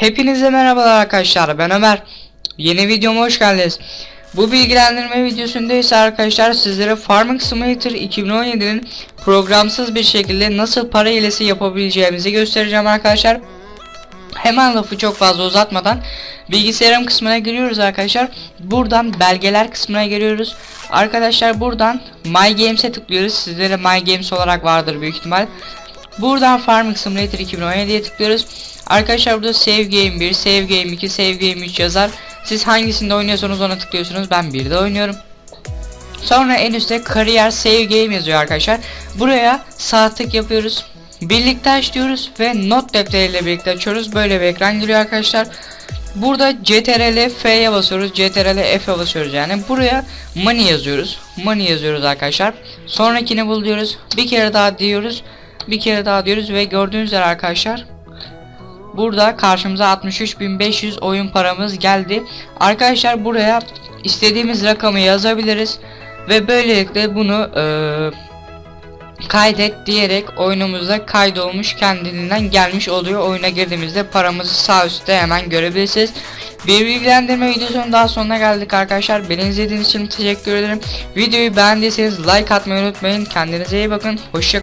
Hepinize merhabalar arkadaşlar ben Ömer Yeni videoma hoş geldiniz Bu bilgilendirme videosunda ise arkadaşlar sizlere Farming Simulator 2017'nin programsız bir şekilde nasıl para hilesi yapabileceğimizi göstereceğim arkadaşlar Hemen lafı çok fazla uzatmadan bilgisayarım kısmına giriyoruz arkadaşlar. Buradan belgeler kısmına giriyoruz. Arkadaşlar buradan My Games'e tıklıyoruz. Sizlere My Games olarak vardır büyük ihtimal. Buradan Farming Simulator 2017'ye tıklıyoruz. Arkadaşlar burada Save Game 1, Save Game 2, Save Game 3 yazar. Siz hangisinde oynuyorsanız ona tıklıyorsunuz. Ben 1'de oynuyorum. Sonra en üstte kariyer save game yazıyor arkadaşlar. Buraya sağ tık yapıyoruz. Birlikte açıyoruz ve not defteriyle birlikte açıyoruz. Böyle bir ekran giriyor arkadaşlar. Burada CTRL F'ye basıyoruz. CTRL F'e basıyoruz yani. Buraya money yazıyoruz. Money yazıyoruz arkadaşlar. Sonrakini bul diyoruz. Bir kere daha diyoruz. Bir kere daha diyoruz ve gördüğünüz üzere arkadaşlar Burada karşımıza 63.500 oyun paramız geldi. Arkadaşlar buraya istediğimiz rakamı yazabiliriz ve böylelikle bunu eee, kaydet diyerek oyunumuzda kaydolmuş kendiliğinden gelmiş oluyor. Oyuna girdiğimizde paramızı sağ üstte hemen görebilirsiniz. Bir bilgilendirme videosunun daha sonuna geldik arkadaşlar. Beni izlediğiniz için teşekkür ederim. Videoyu beğendiyseniz like atmayı unutmayın. Kendinize iyi bakın. Hoşça